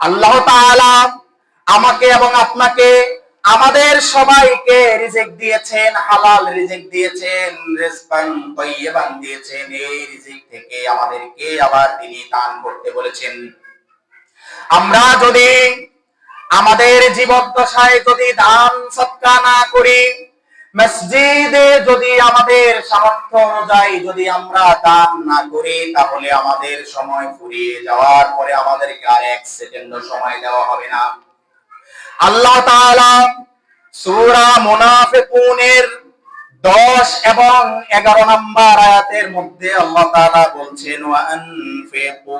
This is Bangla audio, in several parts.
আল্লাহ আমাকে এবং আপনাকে আমাদের সবাইকে রিজিক দিয়েছেন, হালাল রিজিক দিয়েছেন তাইয়্যিবান দিয়েছেন। এই রিজিক থেকে আমাদেরকে আবার তিনি দান করতে বলেছেন। আমরা যদি আমাদের জীবদ্দশায় যদি দান সৎকা না করি মসজিদে যদি আমাদের সামর্থ্য অনুযায়ী যদি আমরা দান না করি, তাহলে আমাদের সময় ফুরিয়ে যাওয়ার পরে আমাদেরকে আর এক সেকেন্ড সময় দেওয়া হবে না। আল্লাহ তাআলা সূরা মুনাফিকুনের 10 এবং 11 নম্বর আয়াতের মধ্যে আল্লাহ তাআলা বলছেন, ওয়া আনফিকু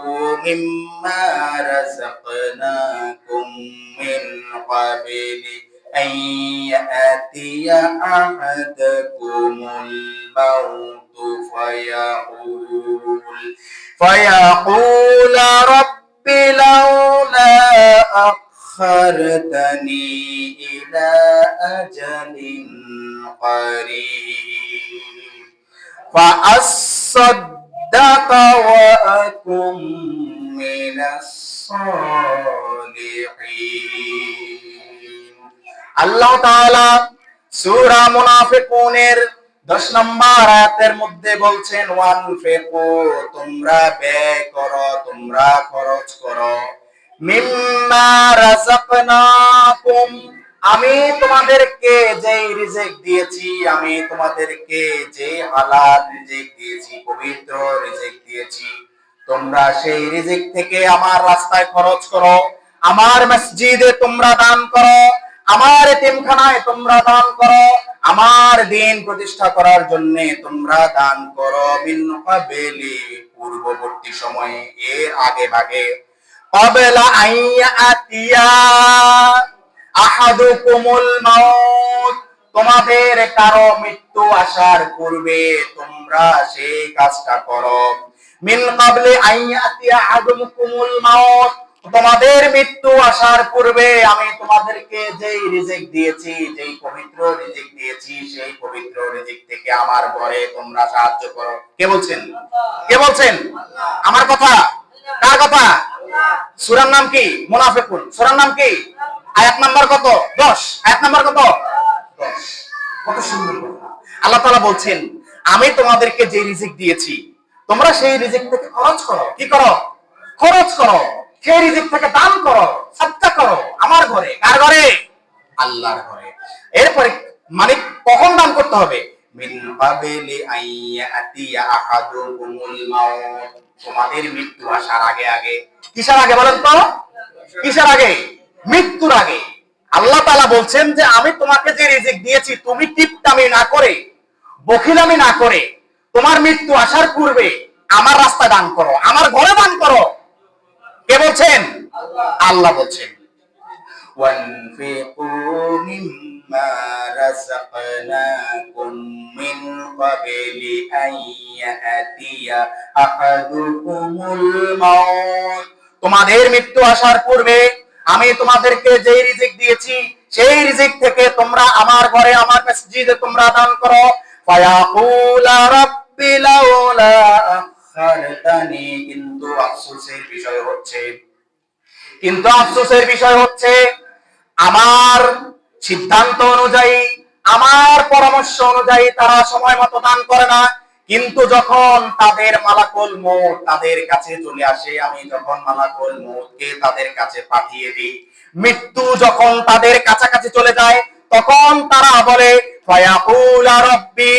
মিম্মা রাযাকনাকুম মিন ক্বাবলি। أن يأتي أحدكم الموت فيقول فيقول رب لولا أخرتني إلى أجل قريب. فأصدق وأكن من الصالحين. আল্লাহ তাআলা সূরা মুনাফিকুনের 10 নম্বর আয়াতের মধ্যে বলছেন ওয়ান ফেকু তোমরা ব্যয় করো, তোমরা খরচ করো। মিম্মা রাযাকনাকুম, আমি তোমাদেরকে যে রিজিক দিয়েছি, আমি তোমাদেরকে যে হালাল রিজিক দিয়েছি, পবিত্র রিজিক দিয়েছি, তোমরা সেই রিজিক থেকে আমার রাস্তায় খরচ করো, আমার মসজিদে তোমরা দান করো আমার এতিমখানায় তোমরা দান করো। আমার দিন প্রতিষ্ঠা করার জন্য তোমরা দান করো। মিন কাবেলি পূর্ববর্তী সময়ে, এর আগে ভাগে। কবেলা আইয়া আতিয়া মাউত। তোমাদের কারও মৃত্যু আসার পূর্বে তোমরা সেই কাজটা করো। মিন কাবলি আইয়াতিয়া আহাদুকুমুল মাউত। তোমাদের মৃত্যু আসার পূর্বে আমি তোমাদেরকে যেই রিজিক দিয়েছি, যেই পবিত্র রিজিক দিয়েছি, সেই পবিত্র রিজিক থেকে আমার ঘরে তোমরা সাহায্য করো। কে বলছেন? কে বলছেন? আমার কথা? কার কথা? সূরার নাম কি? মুনাফিকুন। সূরার নাম কি? আয়াত নাম্বার কত? 10 আয়াত নাম্বার কত? 10 কত সুন্দর আল্লাহ তাআলা বলছেন, আমি তোমাদেরকে যে রিজিক দিয়েছি, তোমরা সেই রিজিক থেকে খরচ করো। কি করো? খরচ করো। থেকে দান করো করো আমার ঘরে। কার ঘরে? আল্লাহর ঘরে। এরপরে মানে কখন দান করতে হবে? তোমাদের মৃত্যু আসার আগে আগে। কিসের আগে বলেন তো? কিসের আগে? মৃত্যুর আগে। আল্লাহ তাআলা বলছেন যে, আমি তোমাকে যে রিজিক দিয়েছি, তুমি টিপটামি না করে, বখিলামি না করে, তোমার মৃত্যু আসার পূর্বে আমার রাস্তা দান করো, আমার ঘরে দান করো। বলছেন আল্লাহ বলছেন وانفقوا مما رزقناكم من قبل أن يأتي أحدكم الموت তোমাদের মৃত্যু আসার পূর্বে আমি তোমাদেরকে যেই রিজিক দিয়েছি সেই রিজিক থেকে তোমরা আমার ঘরে আমার মসজিদে তোমরা দান করো ফায়াকুলা রাব্বি লাউলা কিন্তু আফসোসের বিষয় হচ্ছে, কিন্তু আফসোসের বিষয় হচ্ছে, আমার সিদ্ধান্ত অনুযায়ী, আমার পরামর্শ অনুযায়ী তারা সময় মতো দান করে না। কিন্তু যখন তাদের মালাকুল তাদের কাছে চলে আসে, আমি যখন মালাকুল তাদের কাছে পাঠিয়ে দিই, মৃত্যু যখন তাদের কাছাকাছি চলে যায়, তখন তারা বলে রাব্বি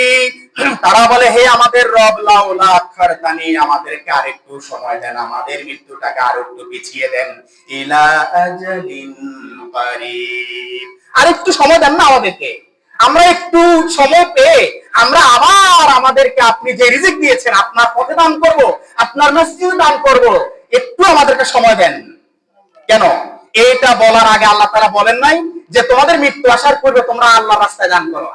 তারা বলে, হে আমাদের রব লাউলা আখারতানি আমাদেরকে আরেকটু সময় দেন, আমাদের মৃত্যুটাকে আরও একটু পিছিয়ে দেন। ইলা আজালিন কারীব। আরেকটু সময় দেন না আমাদেরকে। আমরা একটু সময় পেয়ে, আমরা আবার আমাদেরকে আপনি যে রিজিক দিয়েছেন, আপনার পথে দান করব, আপনার মসজিদে দান করব, একটু আমাদেরকে সময় দেন। কেন? এটা বলার আগে আল্লাহ তারা বলেন নাই যে তোমাদের মৃত্যু আসার পূর্বে তোমরা আল্লাহর রাস্তায় দান করো।